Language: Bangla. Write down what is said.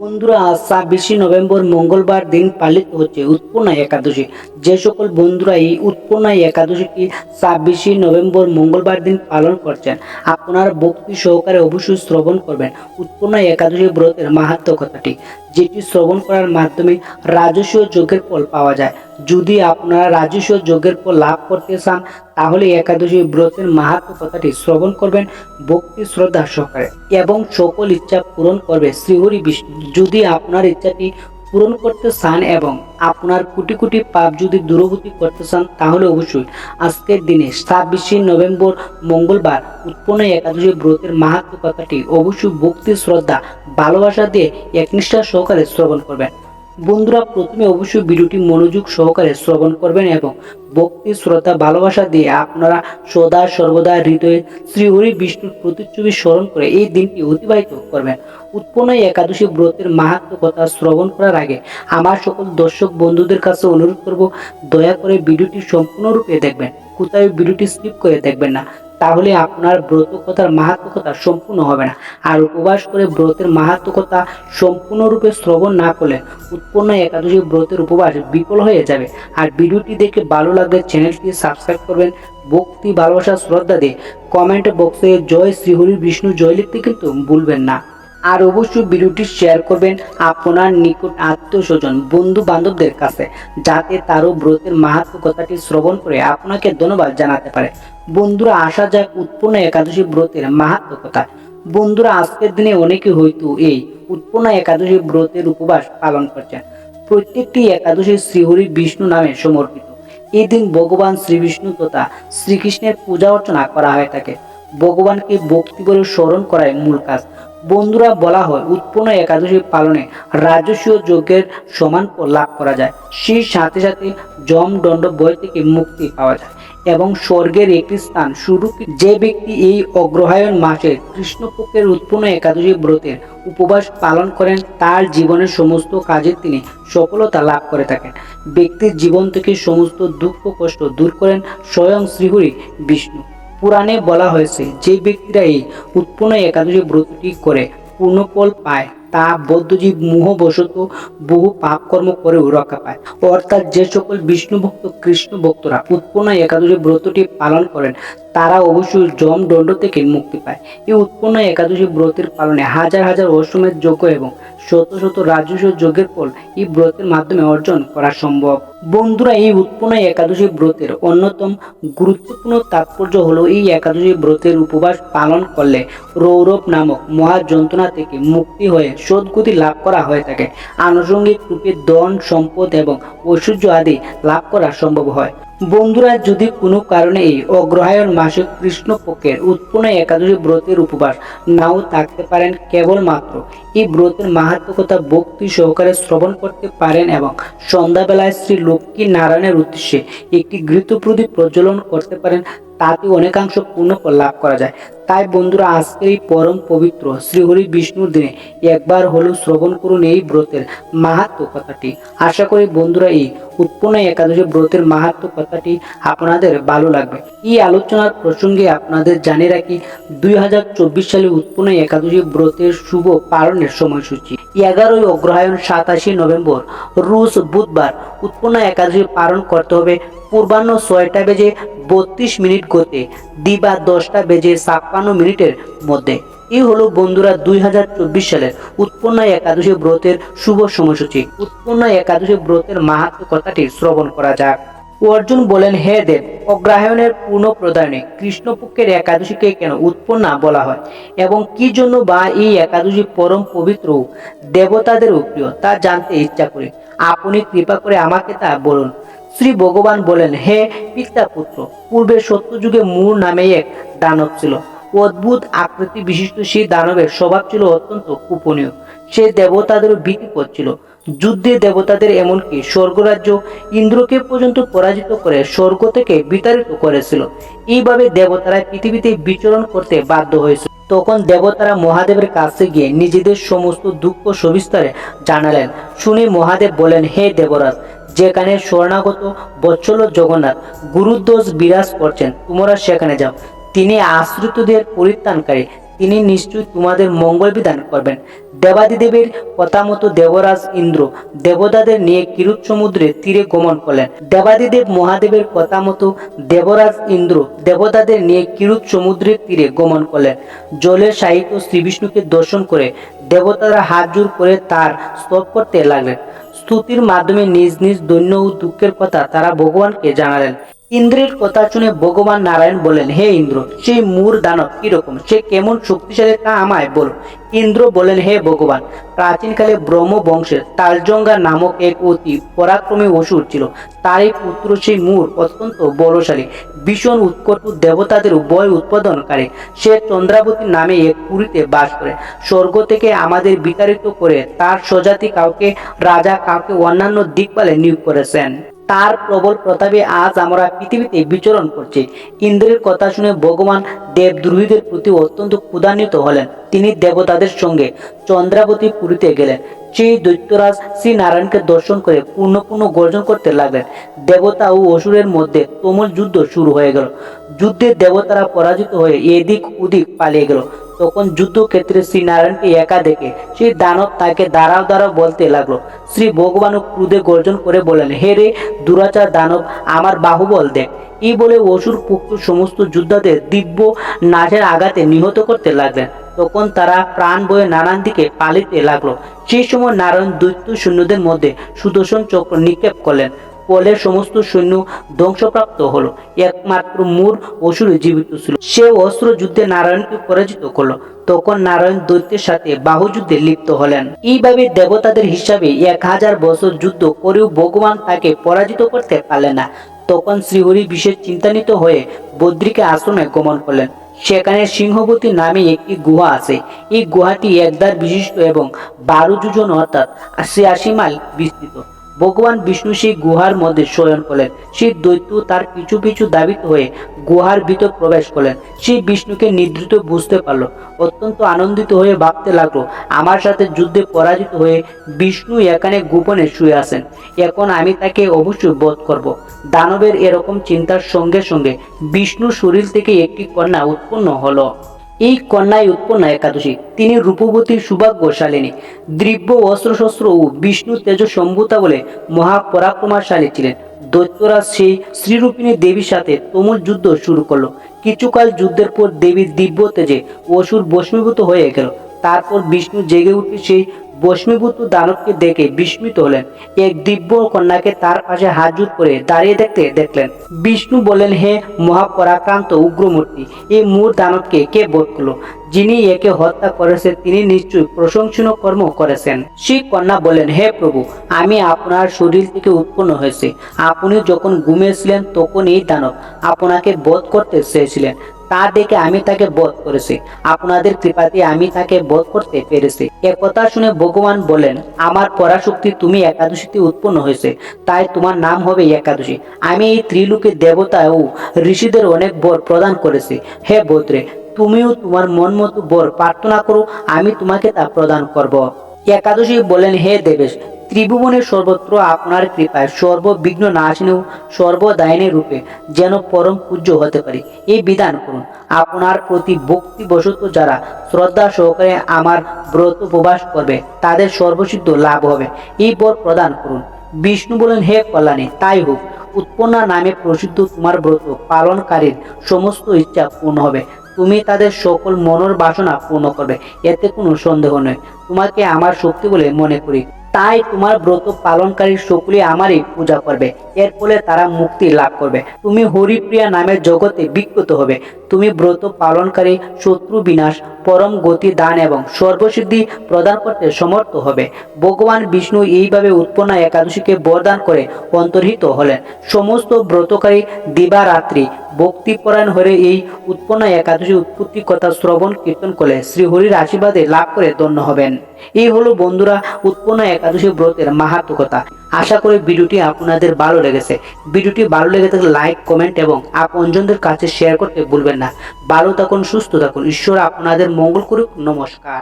বন্ধুরা, ছাব্বিশে নভেম্বর মঙ্গলবার দিন পালিত হচ্ছে উৎপন্না একাদশী। যে সকল বন্ধুরা এই উৎপন্না একাদশীটি ছাব্বিশে নভেম্বর মঙ্গলবার দিন পালন করছেন, আপনার ভক্তি সহকারে অবশ্যই শ্রবণ করবেন। উৎপন্না একাদশী ব্রতের মাহাত্ম কথাটি। যেটি শ্রবণ করার মাধ্যমে রাজস্ব যোগের ফল পাওয়া যায়। যদি আপনারা রাজস্ব যোগের ফল লাভ করতে চান, তাহলে একাদশী ব্রতের মাহাত্ম কথাটি শ্রবণ করবেন ভক্তি, শ্রদ্ধা সহকারে এবং সকল ইচ্ছা পূরণ করবে। শ্রীহরি বিষ্ণু যদি আপনার ইচ্ছাটি পূরণ করতে চান এবং আপনার কোটি কোটি পাপ যদি দূরবর্তী করতে চান, তাহলে অবশ্যই আজকের দিনে ছাব্বিশে নভেম্বর মঙ্গলবার, উৎপন্ন একাদশী ব্রতের মাহাত্ম কথাটি অবশ্যই ভক্তি, শ্রদ্ধা, ভালোবাসা দিয়ে একনিষ্ঠা সহকারে শ্রবণ করবেন। বন্ধুরা, প্রথমে অবশ্যই ভিডিওটি মনোযোগ সহকারে শ্রবণ করবেন এবং ভক্তি, শ্রদ্ধা, ভালোবাসা দিয়ে আপনারা সদা সর্বদা হৃদয়ে শ্রীহরি বিষ্ণুর প্রতিচ্ছবি স্মরণ করে এই দিনটি অতিবাহিত করবেন। উৎপন্ন একাদশী ব্রতের মাহাত্ম কথা শ্রবণ করার আগে আমার সকল দর্শক বন্ধুদের কাছে অনুরোধ করব, দয়া করে ভিডিওটি সম্পূর্ণরূপে দেখবেন। কোথায় ভিডিওটি স্কিপ করে দেখবেন না। তাহলে আপনার ব্রত মাহাত্মকতা সম্পূর্ণ হবে না। আর উপবাস করে ব্রতের মাহাত্মকতা সম্পূর্ণরূপে শ্রবণ না করলে উৎপন্ন একাদশী ব্রতের উপবাস বিফল হয়ে যাবে। আর ভিডিওটি দেখে ভালো লাগলে চ্যানেলটি সাবস্ক্রাইব করবেন। ভক্তি, ভালোবাসা, শ্রদ্ধা দিয়ে কমেন্ট বক্সে জয় শ্রীহরি বিষ্ণু জয় লিখতে কিন্তু ভুলবেন না। আর অবশ্যই ভিডিওটি শেয়ার করবেন আপনার নিকট আত্মীয় স্বজন বন্ধু বান্ধবদের কাছে, যাতে তারও ব্রতের মাহাত্ম কথাটি শ্রবণ করে আপনাকে ধন্যবাদ জানাতে পারে। বন্ধুরা, আসা যাক উৎপন্ন একাদশী ব্রতের মাহাত্ম কথা। বন্ধুরা, আজকের দিনে অনেকে হয়তো এই উৎপন্ন একাদশী ব্রতের উপবাস পালন করছেন। প্রত্যেকটি একাদশী শ্রীহরি বিষ্ণু নামে সমর্পিত। এই দিন ভগবান শ্রী বিষ্ণু তথা শ্রীকৃষ্ণের পূজা অর্চনা করা হয়ে থাকে। ভগবানকে ভক্তি বলে স্মরণ করাই মূল কাজ। বন্ধুরা বলা হয়, উৎপন্ন একাদশী পালনে রাজস্বীয় যজ্ঞের সমান লাভ করা যায়। সেই সাথে সাথে জম দণ্ড বয় থেকে মুক্তি পাওয়া যায় এবং স্বর্গের একটি স্থান শুরু যে ব্যক্তি এই অগ্রহায়ণ মাসে কৃষ্ণপক্ষের উৎপন্ন একাদশী ব্রতের উপবাস পালন করেন, তার জীবনের সমস্ত কাজে তিনি সফলতা লাভ করে থাকেন। ব্যক্তির জীবন থেকে সমস্ত দুঃখ কষ্ট দূর করেন স্বয়ং শ্রীহরি বিষ্ণু। পুরাণে বলা হয়েছে, যে ব্যক্তিরা এই উৎপন্ন একাদশী ব্রতটি করে পূর্ণফল পায়, তা বৌদ্ধজীব মোহবশত বহু পাপ কর্ম করেও রক্ষা পায়। অর্থাৎ যে সকল বিষ্ণু ভক্ত কৃষ্ণ ভক্তরা উৎপন্ন একাদশী ব্রতটি পালন করেন তারা অবশ্যই জম দণ্ড থেকে মুক্তি পায়। এই উৎপন্ন একাদশী ব্রতের পালনে হাজার হাজার অশ্বমেধ যজ্ঞ এবং শত শত রাজস্ব যজ্ঞের ফল এই ব্রতের মাধ্যমে অর্জন করা সম্ভব। বন্ধুরা, এই উৎপন্ন একাদশী ব্রতের অন্যতম গুরুত্বপূর্ণ তাৎপর্য হলো এই একাদশী ব্রতের উপবাস পালন করলে রৌরব নামক মহা যন্ত্রণা থেকে মুক্তি হয়ে সদ্গতি লাভ করা হয়ে থাকে। আনুষঙ্গিক রূপে ধন, সম্পদ এবং ঐশ্বর্য আদি লাভ করা সম্ভব হয়। বন্ধুরা, যদি কোনো কারণে অগ্রহায়ণ মাসে কৃষ্ণপক্ষের উৎপন্ন একাদশী ব্রতের উপবাস নাও থাকতে পারেন, কেবলমাত্র এই ব্রতের মাহাত্মকতা ভক্তি সহকারে শ্রবণ করতে পারেন এবং সন্ধ্যাবেলায় শ্রী লক্ষ্মী নারায়ণের উদ্দেশ্যে একটি গৃহপ্রদীপ প্রদীপ প্রজ্বলন করতে পারেন তাতে অনেকাংশ পূর্ণ লাভ করা যায়। তাই বন্ধুরা, আজকের এই পরম পবিত্র শ্রীহরি বিষ্ণুর দিনে একবার হলেও শ্রবণ করুন এই ব্রতের মাহাত্ম কথাটি। আশা করি বন্ধুরা, এই উৎপন্ন একাদশী ব্রতের মাহাত্ম কথাটি আপনাদের ভালো লাগবে। এই আলোচনার প্রসঙ্গে আপনাদের জানিয়ে রাখি, দুই হাজার চব্বিশ সালে উৎপন্ন একাদশী ব্রতের শুভ পালনের সময়সূচি। এগারোই অগ্রহায়ণ সাতাশে নভেম্বর রুশ বুধবার উৎপন্ন একাদশী পালন করতে হবে। পূর্বাহ্ন ছয়টা বেজে বত্রিশ মিনিট গতে, দিবা দশটা বেজে ছাপ্পান্ন মিনিটের মধ্যে। এই হলো বন্ধুরা দুই সালের উৎপন্ন একাদশী ব্রতের শুভ সময়সূচি। উৎপন্ন একাদশী ব্রতের মাহাত্ম কথাটি শ্রবণ করা যাক। অর্জুন বলেন, হে দেব অগ্রহায়ণের পূর্ণ প্রদানে কৃষ্ণপক্ষের একাদশীকে কেন উৎপন্না বলা হয়? এবং কি জন্য বা এই একাদশী পরম পবিত্র ও দেবতাদেরও প্রিয়? তা জানতে ইচ্ছা করি। আপনি কৃপা করে আমাকে তা বলুন। শ্রী ভগবান বলেন, হে পিতা পুত্র, পূর্বে সত্যযুগে মূর নামে এক দানব ছিল। অদ্ভুত আকৃতি বিশিষ্ট সেই দানবের স্বভাব ছিল অত্যন্ত কুপনীয় সে দেবতাদেরও ভীতি করছিল যুদ্ধে দেবতাদের এমনকি স্বর্গরাজ্য ইন্দ্রকে পর্যন্ত পরাজিত করে স্বর্গ থেকে বিতাড়িত করেছিল। এইভাবে দেবতারা পৃথিবীতে বিচরণ করতে বাধ্য হয়েছিল তখন দেবতারা মহাদেবের কাছে গিয়ে নিজেদের সমস্ত দুঃখ সবিস্তারে জানালেন। শুনে মহাদেব বলেন, হে দেবরাজ যেখানে স্বর্ণাগত বৎসল জগন্নাথ গুরুদোষ বিরাজ করছেন, তোমরা সেখানে যাও। তিনি আশ্রিতদের পরিত্রাণকারী, তিনি নিশ্চয়ই তোমাদের মঙ্গল বিধান করবেন। দেবাদিদেবের কথা মতো দেবরাজ ইন্দ্র দেবতাদের নিয়ে কিরুত সমুদ্রের তীরে গমন করলেন? দেবাদিদেব মহাদেবের কথা মতো দেবরাজ ইন্দ্র দেবতাদের নিয়ে কিরুত সমুদ্রের তীরে গমন করলেন? জলের সাহিত্য শ্রীবিষ্ণুকে দর্শন করে দেবতারা হাত জোর করে তার স্তব করতে লাগলেন। স্তুতির মাধ্যমে নিজ নিজ দৈন্য ও দুঃখের কথা তারা ভগবানকে জানালেন। ইন্দ্রের কথা শুনে ভগবান নারায়ণ বলেন হে ইন্দ্র, সেই মূর দানব কীরকম? সে কেমন শক্তিশালী তা আমায় বল। ইন্দ্র বলেন হে ভগবান, প্রাচীনকালে ব্রহ্ম বংশের তালজঙ্গা নামক এক অতি পরাক্রমী অসুর ছিল। তারই পুত্র সেই মূর অত্যন্ত বলশালী, ভীষণ উৎকট দেবতাদের ভয় উৎপাদনকারী। সে চন্দ্রাবতী নামে এক পুরীতে বাস করে। স্বর্গ থেকে আমাদের বিতাড়িত করে তার স্বজাতি কাউকে, রাজা কাউকে অন্যান্য দিকপালে নিয়োগ করেছেন। তার প্রবল প্রতাপে আজ আমরা পৃথিবীতে বিচরণ করছি। ইন্দ্রের কথা শুনে ভগবান দেবদ্রোহীদের প্রতি অত্যন্ত ক্ষুধান্বিত হলেন। তিনি দেবতাদের সঙ্গে চন্দ্রাবতী পুরীতে গেলেন। সেই দৈত্যরাজ শ্রী নারায়ণকে দর্শন করে পূর্ণ পূর্ণ গর্জন করতে লাগলেন। দেবতা ও অসুরের মধ্যে তুমুল যুদ্ধ শুরু হয়ে গেল। যুদ্ধে দেবতারা পরাজিত হয়ে এদিক ওদিক পালিয়ে গেল। তখন যুদ্ধক্ষেত্রে শ্রী নারায়ণকে একা দেখে সেই দানব তাকে দাঁড়াও দাঁড়াও বলতে লাগল। শ্রী ভগবান ক্রুদে গর্জন করে বলেন হে রে দুরাচার দানব, আমার বাহুবল দেখ। এই বলে অসুর পুক্ত সমস্ত যোদ্ধাদের দিব্য নাচের আঘাতে নিহত করতে লাগলেন। তখন তারা প্রাণ বয়ে নানান দিকে পালিতে লাগল। সেই সময় নারায়ণ দৈত্য সৈন্যদের মধ্যে সুদর্শন চক্র নিক্ষেপ করলেন। ফলে সমস্ত সৈন্য ধ্বংসপ্রাপ্ত হলো। একমাত্র মূর অসুর জীবিত ছিল। সে অস্ত্র যুদ্ধে নারায়ণকে পরাজিত করল। তখন নারায়ণ দৈত্যের সাথে বাহুযুদ্ধে লিপ্ত হলেন। এইভাবে দেবতাদের হিসাবে এক হাজার বছর যুদ্ধ করেও ভগবান তাকে পরাজিত করতে পারলেন না। তখন শ্রীহরি বিশেষ চিন্তান্বিত হয়ে বদ্রিকে আশ্রমে গমন করলেন। সেখানে সিংহবতী নামে একটি গুহা আছে। এই গুহাটি একদার বিশিষ্ট এবং বারো যোজন অর্থাৎ ছিয়াশি মাইল বিস্তৃত। ভগবান বিষ্ণু সেই গুহার মধ্যে শয়ন করলেন। সেই দৈত্য তার পিছু পিছু দাবিত হয়ে গুহার ভিতর প্রবেশ করলেন। সেই বিষ্ণুকে নিদ্রিত বুঝতে পারল। অত্যন্ত আনন্দিত হয়ে ভাবতে লাগল, আমার সাথে যুদ্ধে পরাজিত হয়ে বিষ্ণু এখানে গোপনে শুয়ে আছেন। এখন আমি তাকে অবশ্যই বোধ করব। দানবের এরকম চিন্তার সঙ্গে সঙ্গে বিষ্ণু শরীর থেকে একটি কন্যা উৎপন্ন হলো। এই কন্যায় উৎপন্ন একাদশী। তিনি রূপবতী সৌভাগ্যশালিনী দ্রিব্য অস্ত্রশস্ত্র ও বিষ্ণু তেজ সম্ভূতা বলে মহাপরাক্রমাশালী ছিলেন। দৈত্যরাজ সেই শ্রীরূপিণী দেবীর সাথে তুমুল যুদ্ধ শুরু করল। কিছুকাল যুদ্ধের পর দেবীর দিব্য তেজে অসুর বস্মীভূত হয়ে গেল। তারপর বিষ্ণু জেগে উঠে সেই বস্মীভূত দানবকে দেখে বিস্মিত হলেন। এক দিব্য কন্যাকে তার পাশে হাজুর করে দাঁড়িয়ে দেখতে দেখলেন। বিষ্ণু বলেন হে মহাপরাক্রান্ত উগ্রমূর্তি, এই মূর দানবকে কে বোধ করল? যিনি একে হত্যা করেছে, তিনি নিশ্চয়ই প্রশংসনীয় কর্ম করেছেন। সেই কন্যা বলেন হে প্রভু, আমি আপনার শরীর থেকে উৎপন্ন হয়েছে। আপনি যখন ঘুমিয়েছিলেন, তখন এই দানব আপনাকে বোধ করতে চেয়েছিলেন। তা দেখে আমি তাকে বধ করেছি। আপনাদের কৃপাতে আমি তাকে বধ করতে পেরেছি। একথা শুনে ভগবান বলেন আমার পরাশক্তি তুমি একাদশীতে উৎপন্ন হয়েছে, তাই তোমার নাম হবে একাদশী। আমি এই ত্রিলোকে দেবতা ও ঋষিদের অনেক বর প্রদান করেছি। হে বদ্রে তুমিও তোমার মন মতো বর প্রার্থনা করো, আমি তোমাকে তা প্রদান করব। একাদশী বলেন হে দেবেশ ত্রিভুবনের সর্বত্র আপনার কৃপায় সর্ববিঘ্ন নাশিনী সর্বদায়িনী রূপে যেন পরম পূজ্য হতে পারে। এই বিধান করুন। আপনার প্রতি ভক্তিবশত যারা শ্রদ্ধা সহকারে আমার ব্রত উপবাস করবে, তাদের সর্বসিদ্ধ লাভ হবে। এই বর প্রদান করুন। বিষ্ণু বলেন, হে কল্যাণী, তাই হোক। উৎপন্না নামে প্রসিদ্ধ তোমার ব্রত পালনকারীর সমস্ত ইচ্ছা পূর্ণ হবে। তুমি তাদের সকল মনের বাসনা পূর্ণ করবে। এতে কোনো সন্দেহ নয়। তোমাকে আমার শক্তি বলে মনে করি। তাই তোমার ব্রত পালনকারী সকলে আমারই পূজা করবে। এর ফলে তারা মুক্তি লাভ করবে। তুমি হরিপ্রিয়া নামের জগতে বিখ্যাত হবে। তুমি ব্রত পালনকারী শত্রু বিনাশ, পরম গতি দান এবং সর্বসিদ্ধি প্রদান করতে সমর্থ হবে। ভগবান বিষ্ণু এইভাবে উৎপন্ন একাদশীকে বরদান করে অন্তর্হিত হলেন। সমস্ত ব্রতকারী দিবারাত্রি ভক্তিপরায়ণ হয়ে এই উৎপন্ন একাদশী উৎপত্তি কথা শ্রবণ কীর্তন করলে শ্রী হরির আশীর্বাদে লাভ করে ধন্য হবেন। এই হলো বন্ধুরা, উৎপন্ন একাদশী ব্রতের মাহাত্মকতা আশা করি ভিডিওটি আপনাদের ভালো লেগেছে। ভিডিওটি ভালো লেগে থাকলে লাইক কমেন্ট এবং আপনজনদের কাছে শেয়ার করতে ভুলবেন না। ভালো থাকুন, সুস্থ থাকুন। ঈশ্বর আপনাদের মঙ্গল করুক। নমস্কার।